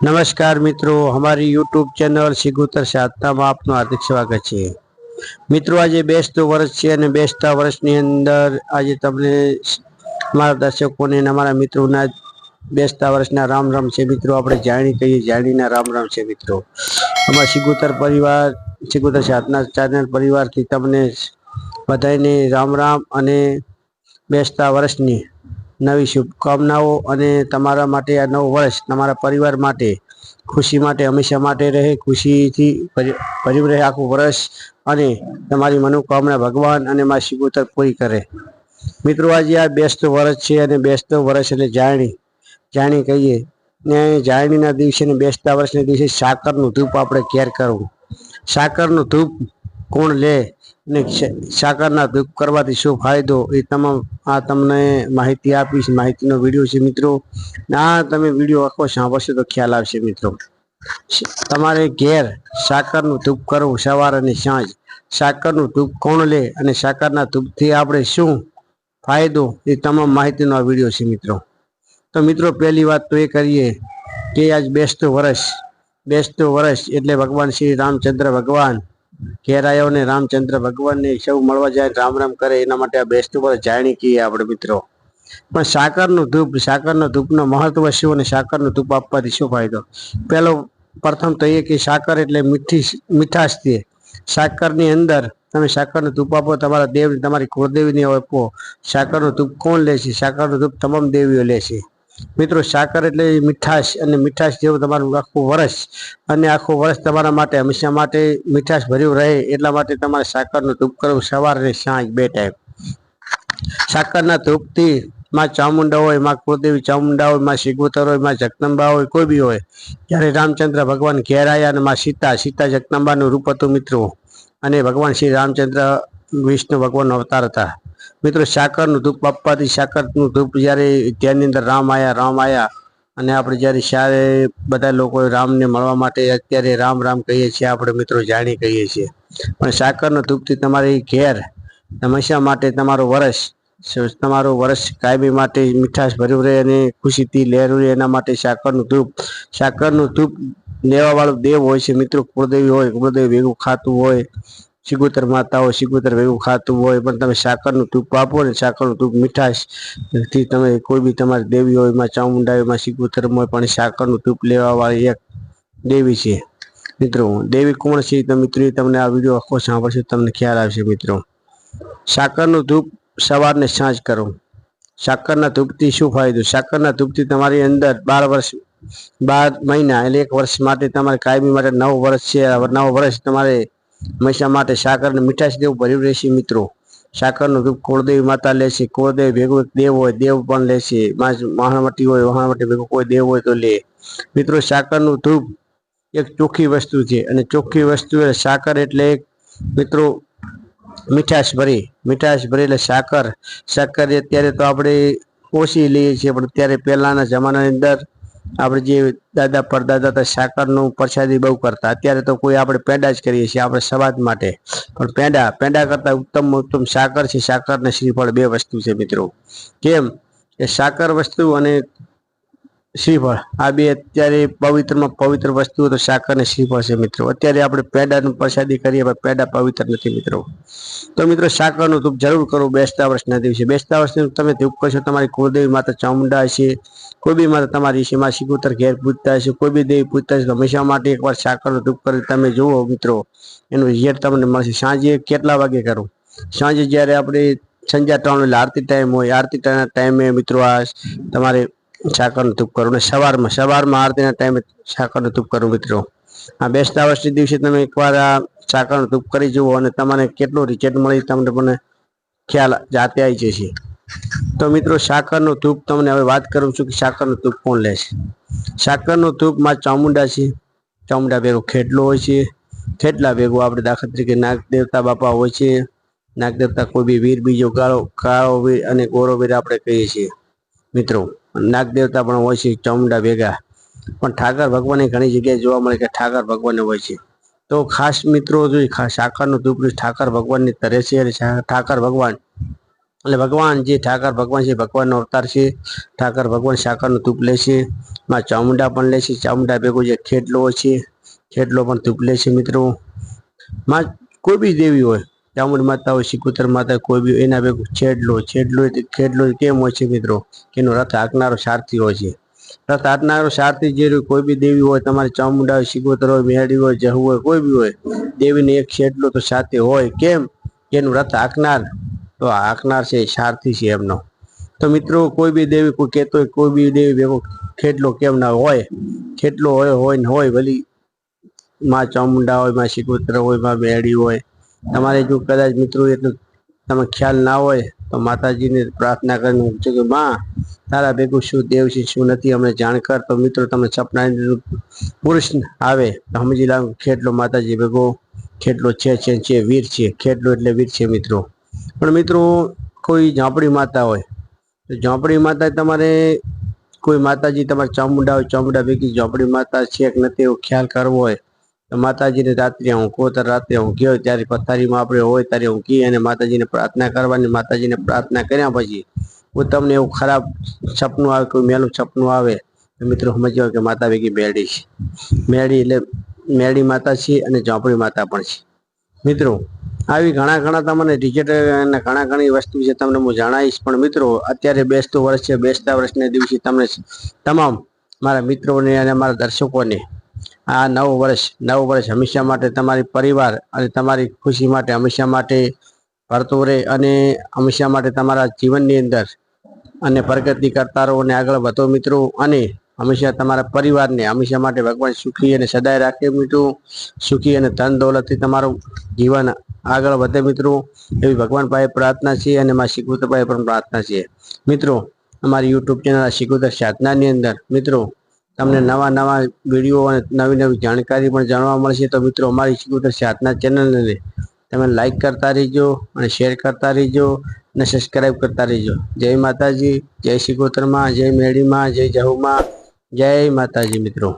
નમસ્કાર મિત્રો, અમારી યુટ્યુબ ચેનલ સિગુતર સાધનામાં આપનું હાર્દિક સ્વાગત છે. મિત્રો, આજે બેસતું વર્ષ છે અને બેસતા વર્ષની અંદર આજે તમને અમારા દર્શકોને અને અમારા મિત્રોના બેસતા વર્ષના રામ રામ છે. મિત્રો, આપણે જાણી કહીએ, જાણીના રામ રામ છે, મિત્રો. અમારા સિગુતર પરિવાર, સિગુતર સાધના ચેનલ પરિવારથી તમને બધાને રામ રામ અને બેસતા વર્ષની નવી શુભકામનાઓ અને તમારા માટે આ નવું વર્ષ તમારા પરિવાર માટે ખુશી માટે, હંમેશા માટે રહે, ખુશીથી ભરી- ભર્યું રહે આખું વર્ષ અને તમારી મનોકામના ભગવાન અને મા શિગોતર પૂરી કરે. મિત્રો, આજે આ બેસતો વર્ષ છે અને બેસતો વર્ષ એટલે જાણી જાણી કહીએ, ને જાણીના દિવસે ને બેસતા વર્ષના દિવસે સાકરનું ધૂપ આપણે કેર કરવું. સાકરનું ધૂપ કોણ લે? શ- સાકરના ધૂપ કરવાથી શું ફાયદો એ તમામ આ તમને માહિતી આપીશ માહિતીનો વીડિયો છે મિત્રો. ને આ તમે વીડિયો આખો સાંભળશો તો ખ્યાલ આવશે મિત્રો. તમારે ઘેર સાકરનું ધૂપ કરવું સવાર અને સાંજ. સાકરનું ધૂપ કોણ લે અને સાકરના ધૂપથી આપણે શું ફાયદો એ તમામ માહિતીનો આ વીડિયો છે મિત્રો. તો મિત્રો પહેલી વાત તો એ કરીએ કે આજ બેસતું વર્ષ બેસતું વર્ષ એટલે ભગવાન શ્રી રામચંદ્ર ભગવાન આવ્યો ને રામચંદ્ર ભગવાનને સૌ મળવા જાય રામ રામ કરે, એના માટે આ બેસ્ટ ઉપર જાણી કહીએ આપણે મિત્રો. પણ સાકરનું ધૂપ, સાકરનો ધૂપનો મહત્વ શું અને સાકરનું ધૂપ આપવાથી શું ફાયદો? પહેલો પ્રથમ તો એ કે સાકર એટલે મીઠી, મીઠાશ છે. સાકરની અંદર તમે સાકરનું ધૂપ આપો, તમારા દેવ તમારી કુળદેવીને આપો. સાકરનું ધૂપ કોણ લે છે સાકરનું ધૂપ તમામ દેવીઓ લે છે મિત્રો, સાકર એટલે મીઠાશ અને મીઠાશ જેવું તમારું આખું વર્ષ અને આખું વર્ષ તમારા માટે, હંમેશા માટે મીઠાશ ભર્યું રહે એટલા માટે તમારે સાકરનું ધૂપ કરવું સવારે અને સાંજ બે ટાઈમ સાકરના ધૂપથી માં ચામુંડા હોય, માં કુળદેવી ચામુંડા હોય, માં શિગોતર હોય, માં જગદંબા હોય, કોઈ બી હોય, જ્યારે રામચંદ્ર ભગવાન ઘેર આવ્યા અને માં સીતા સીતા જગદંબાનું રૂપ હતું મિત્રો. અને ભગવાન શ્રી રામચંદ્ર, વિષ્ણુ ભગવાનનો અવતાર હતા. મિત્રો સાકરનું ધૂપ આપવાથી સાકરનું ધૂપ જ્યારે ત્યાંની અંદર રામ આયા રામ આયા અને આપણે જ્યારે સારે બધા લોકો રામને મળવા માટે અત્યારે રામ રામ કહીએ છીએ, આપણે મિત્રો જાણી કહીએ છીએ. પણ સાકરનો ધૂપથી તમારી ઘેર હંમેશા માટે તમારું વર્ષ તમારું વર્ષ કાયમી માટે મીઠાશ ભર્યું રહે અને ખુશીથી લહેરું રહે એના માટે સાકરનું ધૂપ સાકરનું ધૂપ લેવા વાળું દેવ હોય છે મિત્રો, કુળદેવી હોય, કુળદેવી ભેગું ખાતું હોય સિગુતર માતા હોય સિગુતર ભેગું ખાતું હોય, પણ તમે સાકરનું ધૂપ આપો ને, સાકરનું ધૂપ મીઠાશથી તમે કોઈ બી તમારી દેવી હોય, એમાં ચામુંડા એમાં સિગુતર હોય, પણ સાકરનું ધૂપ લેવા વાળી એક દેવી છે. મિત્રો, દેવી કોણ છે? તો મિત્રો તમને આ વીડિયો આખો સાંભળશે, તમને ખ્યાલ આવશે મિત્રો. સાકરનું ધૂપ સવારને સાંજ કરો. સાકરના ધૂપથી શું ફાયદો? સાકરના ધૂપથી તમારી અંદર બાર વર્ષ, બાર મહિના એટલે એક વર્ષ માટે તમારે કાયમી માટે નવ વર્ષ છે, નવ વર્ષ તમારે હંમેશા માટે સાકર અને મીઠાશ દેવું ભર્યું રહેશે મિત્રો. સાકરનું ધૂપ કુળદેવી માતા લેશે કુળદેવી ભેગું દેવ હોય, દેવ પણ લેશે મહામટી હોય મહામટી ભેગું કોઈ દેવ હોય તો લે. મિત્રો, સાકરનું ધૂપ એક ચોખ્ખી વસ્તુ છે અને ચોખ્ખી વસ્તુ એટલે સાકર એટલે એક, મિત્રો, મીઠાશ ભરી. મીઠાશ ભરી એટલે સાકર. સાકર અત્યારે તો આપણે ઓછી લઈએ છીએ, પણ ત્યારે પહેલાના જમાનાની અંદર આપણે જે દાદા પરદાદા હતા સાકરનું પ્રસાદી બહુ કરતા. અત્યારે તો કોઈ આપણે પેંડા જ કરીએ છીએ, આપણે સવાદ માટે. પણ પેંડા પેંડા કરતા ઉત્તમ ઉત્તમ સાકર છે. સાકર ને શ્રીફળ બે વસ્તુ છે મિત્રો. કેમ? કે સાકર વસ્તુ અને શ્રીફળ આ બે અત્યારે પવિત્રમાં પવિત્ર વસ્તુ તો સાકર અને શ્રીફળ છે મિત્રો. અત્યારે આપણે પેડાનું પ્રસાદી કરીએ, પણ પેડા પવિત્ર નથી મિત્રો. તો મિત્રો સાકરનું ધૂપ જરૂર કરો બેસતા વર્ષના દિવસે. બેસતા વર્ષે તમે ધૂપ કરશો, તમારી કુળદેવી માતા ચામુંડા હશે, કોઈ બી માતા તમારી છે માં કુતર ઘેર પૂજતા હશે, કોઈ બી દેવી પૂજતા હશે હંમેશા માટે એકવાર સાકરનું ધૂપ કરી તમે જુઓ મિત્રો. એનું રિઝલ્ટ તમને મળશે. સાંજે કેટલા વાગે કરો? સાંજે જ્યારે આપણે સંજા ત્રણ આરતી ટાઈમ હોય. આરતી ટાઈમે મિત્રો આ તમારે સાકરનું ધૂપ કરવું અને સવારમાં સવારમાં આરતીના ટાઈમે સાકરનું ધૂપ કરવું મિત્રો. આ બેસતા વર્ષના દિવસે તમે એકવાર આ સાકરનું ધૂપ કરી જુઓ અને તમને કેટલો રિઝલ્ટ મળી તમને મને ખ્યાલ જાતે આવી જશે. તો મિત્રો સાકરનું ધૂપ તમને હવે વાત કરું છું કે સાકરનું ધૂપ કોણ લે છે? સાકરનું ધૂપમાં ચામુંડા છે. ચામુંડા ભેગો ખેટલો હોય છે. ખેટલા ભેગો આપણે દાખલા તરીકે નાગ દેવતા બાપા હોય છે. નાગ દેવતા કોઈ બી વીર, બીજો કાળો કાળો વીર અને ગોરો વીર આપણે કહીએ છીએ. મિત્રો નાગ દેવતા પણ હોય છે, ચામુંડા ભેગા. પણ ઠાકર ભગવાનની ઘણી જગ્યાએ જોવા મળે કે ઠાકર ભગવાન હોય છે. તો ખાસ મિત્રો જો ખા- સાકરનું ધૂપ ઠાકર ભગવાનની તરે છે અને ઠાકર ભગવાન. એટલે ભગવાન જે ઠાકર ભગવાન છે, ભગવાનનો અવતાર છે. ઠાકર ભગવાન સાકરનું ધૂપ લે છે. માં ચામુંડા પણ લે છે. ચામુંડા ભેગું જે ખેટલો છે ખેટલો પણ ધૂપ લે છે મિત્રો. માં કોઈ બી દેવી હોય ચામુંડ માતા હોય શિકુતર માતા કોઈ બી એના ભેગું છેડલો છેડલો છેડલો કેમ હોય છે મિત્રો? એનો રથ હાંકનારો સારથી હોય છે. રથ હાંકનારો સારથી જે કોઈ બી દેવી હોય, તમારે ચામુંડા હોય, શિકોતર હોય મેળી હોય, જહુ હોય, કોઈ બી હોય, દેવીને એક છેડલો તો સાથે હોય, કેમ? એનું રથ હાંકનાર, તો હાંકનાર છે, સારથી છે એમનો. તો મિત્રો, કોઈ બી દેવી કોઈ કહેતો હોય, કોઈ બી દેવી ભેગો ખેટલો કેમ ના હોય? ખેટલો હોય હોય ને હોય, ભલી. માં ચામુંડા હોય, માં શિકોતર હોય, માં મેળી હોય તમારે જો કદાચ મિત્રો એટલું તમે ખ્યાલ ના હોય, તો માતાજીને પ્રાર્થના કરીને પૂછો કે, માં, તારા ભેગું શું દેવ છે શું નથી અમને જાણ કર તો મિત્રો તમે સપના પુરુષ આવે, તો સમજી લાવ ખેટલો માતાજી ભેગો, ખેટલો છે છે છે, વીર છે, ખેટલો એટલે વીર છે મિત્રો. પણ મિત્રો, કોઈ ઝાંપડી માતા હોય, તો ઝાંપડી માતા તમારે કોઈ માતાજી તમારે ચામુંડા હોય, ચામુંડા ભેગી ઝાંપડી માતા છે કે નથી એવો ખ્યાલ કરવો હોય માતાજીને રાત્રે ઊંઘો તો રાત્રે ઊંઘ્યો ત્યારે પથારીમાં આપણે હોય ત્યારે ઊંઘી અને માતાજીને પ્રાર્થના કરવાની, માતાજીને પ્રાર્થના કર્યા પછી હું તમને એવું ખરાબ સપનું આવે, કોઈ મેલું સપનું આવે, તો મિત્રો સમજ્યો કે માતા ભેગી મેળી છે. મેળી એટલે મેળી માતા છે અને ઝોંપડી માતા પણ છે. મિત્રો, આવી ઘણા ઘણા તમને ડિજિટલ ઘણા ઘણી વસ્તુ છે તમને હું જણાવીશ, પણ મિત્રો, અત્યારે બેસતું વર્ષ છે, બેસતા વર્ષને દિવસે તમને તમામ મારા મિત્રોને અને મારા દર્શકોને આ નવ વર્ષ નવ વર્ષ હંમેશા માટે તમારી પરિવાર અને તમારી ખુશી માટે હંમેશા માટે ફરતું રહે અને હંમેશા માટે તમારા જીવનની અંદર અને પ્રગતિ કરતા રહો અને આગળ વધો મિત્રો. અને હંમેશા તમારા પરિવારને હંમેશા માટે ભગવાન સુખી અને સદાય રાખે મિત્રો. સુખી અને ધન દોલતથી તમારું જીવન આગળ વધે મિત્રો. એવી ભગવાન પાસે પ્રાર્થના છે અને મારા શિકુતર પણ પ્રાર્થના છે. મિત્રો, અમારી યુટ્યુબ ચેનલ શિકુતર સાધનાની અંદર મિત્રો તમને નવા નવા વીડિયો અને નવી નવી જાણકારી પણ જાણવા મળશે. તો મિત્રો, અમારી શિકુતર સાધના ચેનલને તમે લાઈક કરતા રહેજો અને શેર કરતા રહીજો અને સબસ્ક્રાઈબ કરતા રહેજો. જય માતાજી, જય શિકોતરમાં જય મેળીમાં, જય જહુમાં. જય માતાજી મિત્રો.